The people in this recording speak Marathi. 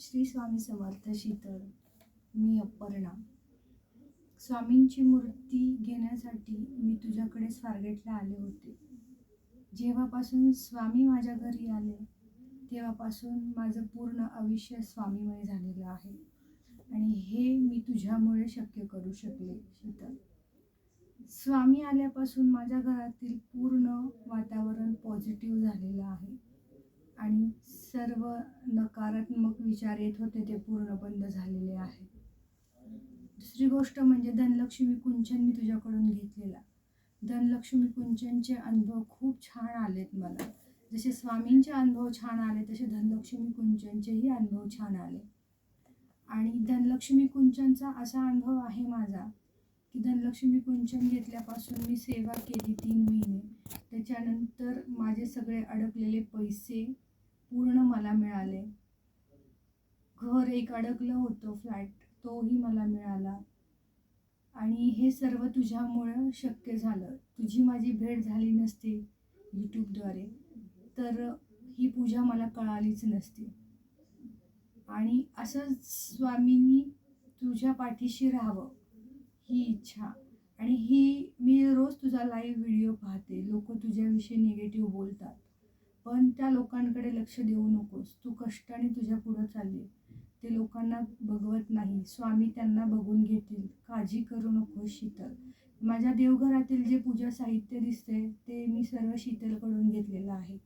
श्री स्वामी समर्थ शीतळ मी अपर्णा. स्वामींची मूर्ती घेण्यासाठी मी तुझ्याकडे स्वारगेटला आले होते. जेव्हापासून स्वामी माझ्या घरी आले तेव्हापासून माझं पूर्ण आयुष्य स्वामीमय झालेलं आहे आणि हे मी तुझ्यामुळे शक्य करू शकले शीतल स्वामी आल्यापासून माझ्या घरातील पूर्ण वातावरण पॉझिटिव्ह झालेलं आहे आणि सर्व नकारात्मक विचार येत होते ते पूर्ण बंद झालेले आहे दुसरी गोष्ट म्हणजे धनलक्ष्मी कुंचन मी तुझ्याकडून घेतलेला. धनलक्ष्मी कुंचनचे अनुभव खूप छान आलेत मला. जसे स्वामींचे अनुभव छान आले तसे धनलक्ष्मी कुंचनचेही अनुभव छान आले. आणि धनलक्ष्मी कुंचनचा असा अनुभव आहे माझा की धनलक्ष्मी कुंचन घेतल्यापासून मी सेवा केली तीन महिने. त्याच्यानंतर माझे सगळे अडकलेले पैसे पूर्ण मला मिळाले. घर एक अडकलं होतं फ्लॅट तोही मला मिळाला. आणि हे सर्व तुझ्यामुळं शक्य झालं. तुझी माझी भेट झाली नसती यूट्यूबद्वारे तर ही पूजा मला कळालीच नसती. आणि असंच स्वामींनी तुझ्या पाठीशी राहावं ही इच्छा. आणि ही मी रोज तुझा लाईव्ह व्हिडिओ पाहते. लोक तुझ्याविषयी निगेटिव्ह बोलतात. पण त्या लोकांकडे लक्ष देऊ नकोस. तू कष्टाने तुझ्या पुढं चालले. ते लोकांना बघवत नाही. स्वामी त्यांना बघून घेतील. काळजी करू नको शीतल. माझ्या देवघरातील जे पूजा साहित्य दिसते ते मी सर्व शीतलकडून घेतलेलं आहे.